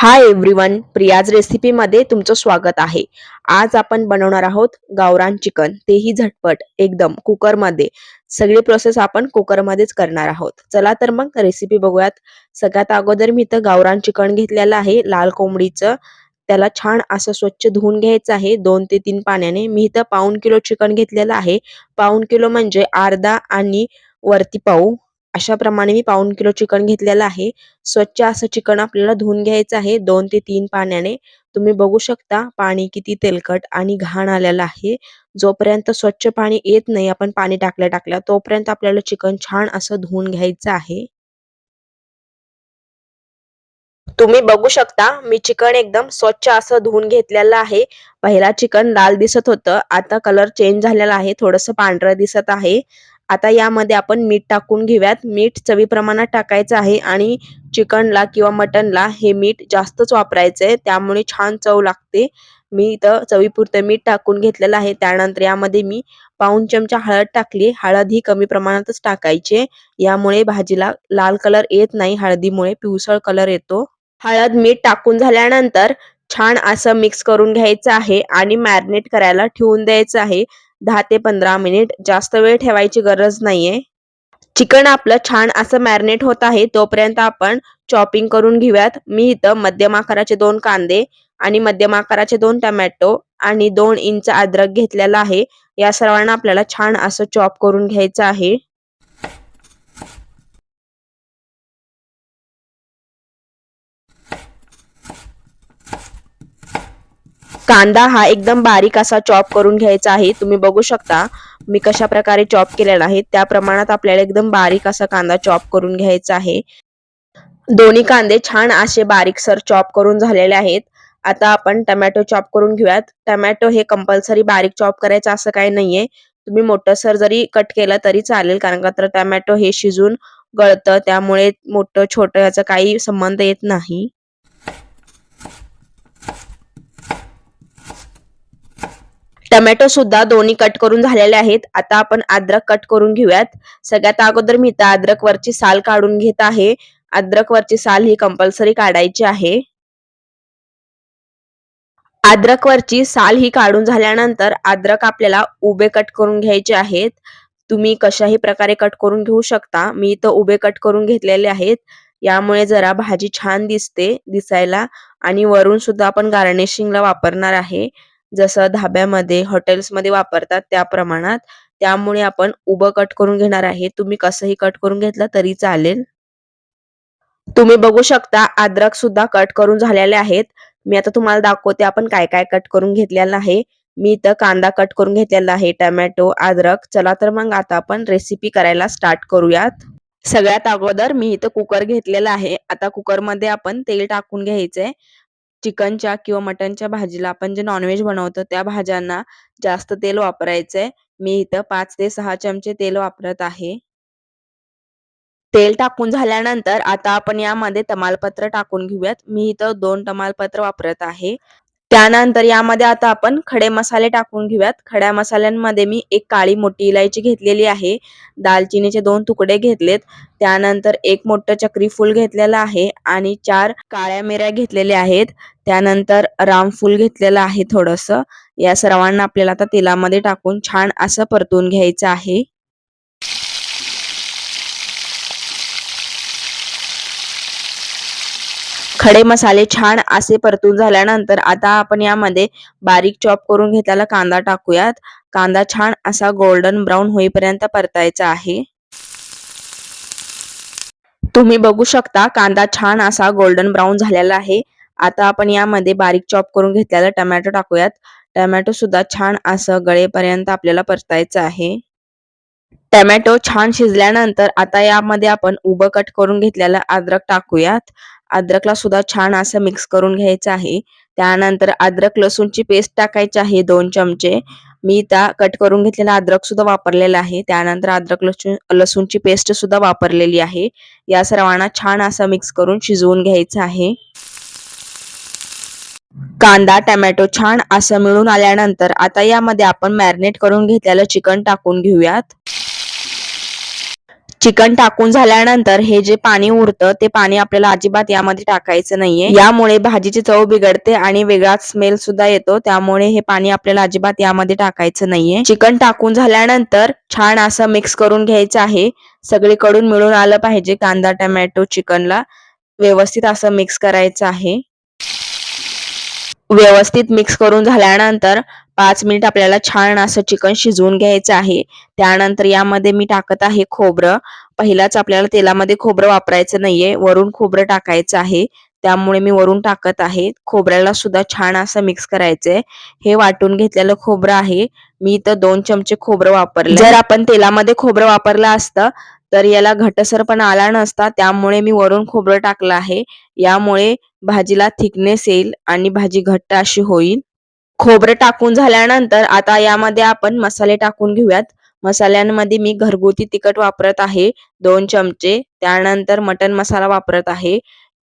Hi everyone Priya's रेसिपीमध्ये तुमचं स्वागत आहे. आज आपण बनवणार आहोत गावरान चिकन. तेही झटपट एकदम कुकरमध्ये. सगळी प्रोसेस आपण कुकरमध्येच करणार आहोत. चला तर मग रेसिपी बघूयात. सगळ्यात अगोदर मी इथं गावरान चिकन घेतलेलं आहे लाल कोंबडीचं. त्याला छान असं स्वच्छ धुवून घ्यायचं आहे दोन ते तीन पाण्याने. मी इथं पाऊन किलो चिकन घेतलेलं आहे. पाऊन किलो म्हणजे अर्धा आणि वरती पाऊ. अशा प्रमाणे मी पाऊण किलो चिकन घेतलेलं आहे. स्वच्छ असं चिकन आपल्याला धुवून घ्यायचं आहे. दोन ते तीन पाण्याने. तुम्ही बघू शकता पाणी किती तेलकट आणि घाण आलेलं आहे. जोपर्यंत स्वच्छ पाणी येत नाही आपण पाणी टाकल्या टाकल्या तोपर्यंत आपल्याला चिकन छान असं धुवून घ्यायचं आहे. तुम्ही बघू शकता मी चिकन एकदम स्वच्छ असं धुवून घेतलेलं आहे. पहिला चिकन लाल दिसत होतं. आता कलर चेंज झालेला आहे. थोडस पांढरं दिसत आहे. आता यामध्ये आपण मीठ टाकून घेऊयात. मीठ चवी प्रमाणात टाकायचं आहे आणि चिकनला किंवा मटनला हे मीठ जास्तच वापरायचं आहे. त्यामुळे छान चव लागते. मी इथं चवीपुरतं मीठ टाकून घेतलेलं आहे. त्यानंतर यामध्ये मी पाऊन चमचा हळद टाकली हळद ही कमी प्रमाणातच टाकायची यामुळे भाजीला लाल कलर येत नाही. हळदीमुळे पिवसळ कलर येतो. हळद मीठ टाकून झाल्यानंतर छान असं मिक्स करून घ्यायचं आहे आणि मॅरिनेट करायला ठेवून द्यायचं आहे. दहा ते पंधरा मिनिट जास्त वेळ ठेवायची गरज नाहीये. चिकन आपलं छान असं मॅरिनेट होत आहे तोपर्यंत आपण चॉपिंग करून घेऊयात. मी इथं मध्यम आकाराचे दोन कांदे आणि मध्यम आकाराचे दोन टमॅटो आणि दोन इंच अद्रक घेतलेला आहे. या सर्वांना आपल्याला छान असं चॉप करून घ्यायचं आहे. कांदा हा एकदम बारीक असा चॉप करून घ्यायचा आहे. तुम्ही बघू शकता मी कशा प्रकारे चॉप केलेला आहे. त्या प्रमाणात आपल्याला एकदम बारीक असा कांदा चॉप करून घ्यायचा आहे. दोन्ही कांदे छान असे बारीकसर चॉप करून झालेले आहेत. आता आपण टमॅटो चॉप करून घेऊयात. टमॅटो हे कंपल्सरी बारीक चॉप करायचं असं काही नाहीये. तुम्ही मोठं सर जरी कट केलं तरी चालेल कारण का तर टमॅटो हे शिजून गळतं त्यामुळे मोठं छोटं याचा काही संबंध येत नाही. टमॅटो सुद्धा दोन्ही कट करून झालेले आहेत. आता आपण अद्रक कट करून घेऊयात. सगळ्यात अगोदर मी त्या अद्रक वरची साल काढून घेत आहे. अद्रक वरची साल ही कंपल्सरी काढायची आहे. अद्रक वरची साल ही काढून झाल्यानंतर अद्रक आपल्याला उभे कट करून घ्यायचे आहेत. तुम्ही कशाही प्रकारे कट करून घेऊ शकता. मी इथं उभे कट करून घेतलेले आहेत. यामुळे जरा भाजी छान दिसते दिसायला. आणि वरून सुद्धा आपण गार्निशिंगला वापरणार आहे. जसं धाब्यामध्ये हॉटेल्समध्ये वापरतात त्या प्रमाणात. त्यामुळे आपण उभं कट करून घेणार आहे. तुम्ही कसंही कट करून घेतलं तरी चालेल. तुम्ही बघू शकता अद्रक सुद्धा कट करून झालेले आहेत. मी आता तुम्हाला दाखवते आपण काय काय कट करून घेतलेलं आहे. मी इथं कांदा कट करून घेतलेला आहे टमॅटो अद्रक. चला तर मग आता आपण रेसिपी करायला स्टार्ट करूयात. सगळ्यात अगोदर मी इथं कुकर घेतलेला आहे. आता कुकरमध्ये आपण तेल टाकून घ्यायचंय. चिकनच्या किंवा मटनच्या भाजीला आपण जे नॉनव्हेज बनवतो त्या भाज्यांना जास्त तेल वापरायचंय. मी इथं पाच ते सहा चमचे तेल वापरत आहे. तेल टाकून झाल्यानंतर आता आपण यामध्ये तमालपत्र टाकून घेऊयात. मी इथं दोन तमालपत्र वापरत आहे. त्यानंतर यामध्ये आता आपण खडे मसाले टाकून घेऊयात. खड्या मसाल्यांमध्ये मी एक काळी मोठी इलायची घेतलेली आहे. दालचिनीचे दोन तुकडे घेतलेत. त्यानंतर एक मोठं चक्रीफूल घेतलेलं आहे आणि चार काळ्या मिऱ्या घेतलेल्या आहेत. त्यानंतर रामफूल घेतलेलं आहे थोडस. या सर्वांना आपल्याला आता तेलामध्ये टाकून छान असं परतून घ्यायचं आहे. खडे मसाले छान असे परतून झाल्यानंतर आता आपण यामध्ये बारीक चॉप करून घेतलेला कांदा टाकूयात. कांदा छान असा गोल्डन ब्राऊन होईपर्यंत परतायचा आहे. तुम्ही बघू शकता कांदा छान असा गोल्डन ब्राऊन झालेला आहे. आता आपण यामध्ये बारीक चॉप करून घेतलेला टमॅटो टाकूयात. टमॅटो सुद्धा छान असं गळेपर्यंत आपल्याला परतायचं आहे. टमॅटो छान शिजल्यानंतर आता यामध्ये आपण उभं कट करून घेतलेलं अद्रक टाकूयात. अद्रकला सुद्धा छान असं मिक्स करून घ्यायचं आहे. त्यानंतर अद्रक लसूणची पेस्ट टाकायची आहे दोन चमचे. मी त्या कट करून घेतलेला अद्रक सुद्धा वापरलेला आहे. त्यानंतर अद्रक लसूण लसूणची पेस्ट सुद्धा वापरलेली आहे. या सर्वांना छान असं मिक्स करून शिजवून घ्यायचं आहे. कांदा टमॅटो छान असं मिळून आल्यानंतर आता यामध्ये आपण मॅरिनेट करून घेतलेलं चिकन टाकून घेऊयात. चिकन टाकून झाल्यानंतर हे जे पाणी उरतं ते पाणी आपल्याला अजिबात यामध्ये टाकायचं नाहीये. यामुळे भाजीची चव बिघडते आणि वेगळाच स्मेल सुद्धा येतो. त्यामुळे हे पाणी आपल्याला अजिबात यामध्ये टाकायचं नाहीये. चिकन टाकून झाल्यानंतर छान असं मिक्स करून घ्यायचं आहे. सगळीकडून मिळून आलं पाहिजे कांदा टमॅटो चिकनला. व्यवस्थित असं मिक्स करायचं आहे. व्यवस्थित मिक्स करून झाल्यानंतर पाच मिनिट आपल्याला छान असं चिकन शिजवून घ्यायचं आहे. त्यानंतर यामध्ये मी टाकत आहे खोबरं. पहिलाच आपल्याला तेलामध्ये खोबरं वापरायचं नाहीये. वरून खोबरं टाकायचं आहे. त्यामुळे मी वरून टाकत आहे. खोबऱ्याला सुद्धा छान असं मिक्स करायचंय. हे वाटून घेतलेलं खोबरं आहे. मी इथं दोन चमचे खोबरं वापरले जर आपण तेलामध्ये खोबरं वापरलं असतं तर याला घटसर पण आला नसता त्यामुळे मी वरून खोबरं टाकलं आहे. यामुळे भाजीला थिकनेस येईल आणि भाजी घट्ट अशी होईल. खोबरं टाकून झाल्यानंतर आता यामध्ये आपण मसाले टाकून घेऊयात. मसाल्यांमध्ये मी घरगुती तिखट वापरत आहे दोन चमचे. त्यानंतर मटन मसाला वापरत आहे.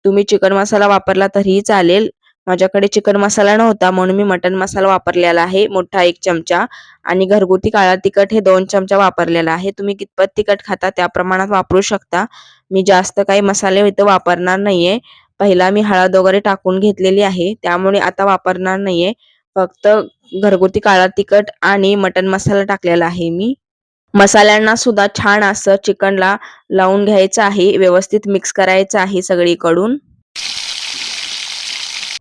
तुम्ही चिकन मसाला वापरला तरीही चालेल. माझ्याकडे चिकन मसाला नव्हता म्हणून मी मटन मसाला वापरलेला आहे मोठा एक चमचा. आणि घरगुती काळा तिखट हे दोन चमचा वापरलेला आहे. तुम्ही कितपत तिखट खाता त्या प्रमाणात वापरू शकता. मी जास्त काही मसाले इथं वापरणार नाहीये. पहिला मी हळद वगैरे टाकून घेतलेली आहे. त्यामुळे आता वापरणार नाहीये. फक्त घरगुती काळा तिखट आणि मटन मसाला टाकलेला आहे मी. मसाल्यांना सुद्धा छान असं चिकनला लावून घ्यायचं आहे. व्यवस्थित मिक्स करायचं आहे सगळीकडून.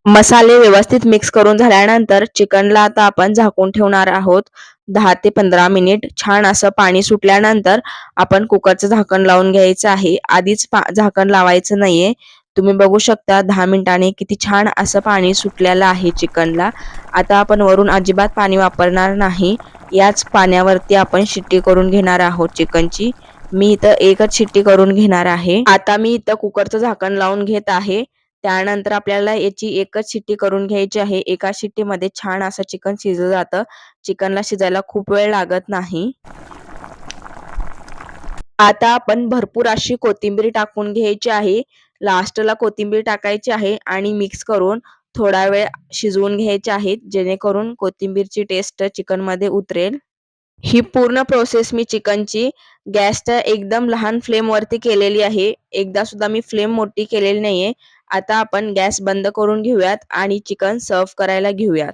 मसाले व्यवस्थित मिक्स करून झाल्यानंतर चिकनला आता आपण झाकून ठेवणार आहोत. दहा ते पंधरा मिनिट छान असं पाणी सुटल्यानंतर आपण कुकरचं झाकण लावून घ्यायचं आहे. आधीच झाकण लावायचं नाहीये. तुम्ही बघू शकता दहा मिनिटांनी किती छान असं पाणी सुटलेलं आहे चिकनला आता आपण वरून अजिबात पाणी वापरणार नाही. याच पाण्यावरती आपण शिट्टी करून घेणार आहोत चिकनची मी इथं एकच शिट्टी करून घेणार आहे. आता मी इथं कुकरचं झाकण लावून घेत आहे. त्यानंतर आपल्याला याची एकच शिट्टी करून घ्यायची आहे. एका शिट्टीमध्ये छान असं चिकन शिजलं जातं. चिकनला शिजायला खूप वेळ लागत नाही. आता आपण भरपूर अशी कोथिंबीर टाकून घ्यायची आहे. लास्टला कोथिंबीर टाकायची आहे आणि मिक्स करून थोडा वेळ शिजवून घ्यायचे आहेत जेणेकरून कोथिंबीरची टेस्ट चिकनमध्ये उतरेल. ही पूर्ण प्रोसेस मी चिकनची गॅसच्या एकदम लहान फ्लेमवरती केलेली आहे. एकदा सुद्धा मी फ्लेम मोठी केलेली नाहीये. आता आपण गॅस बंद करून घेऊयात आणि चिकन सर्व करायला घेऊयात.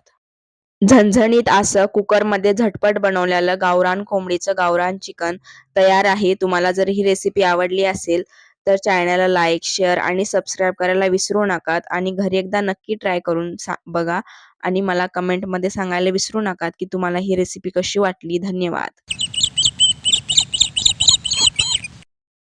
झणझणीत असं कुकरमध्ये झटपट बनवलेलं गावरान कोंबडीचं गावरान चिकन तयार आहे. तुम्हाला जर ही रेसिपी आवडली असेल तर चॅनलला लाईक शेअर आणि सबस्क्राईब करायला विसरू नका आणि घरी एकदा नक्की ट्राय करून बघा आणि मला कमेंटमध्ये सांगायला विसरू नका की तुम्हाला ही रेसिपी कशी वाटली. धन्यवाद.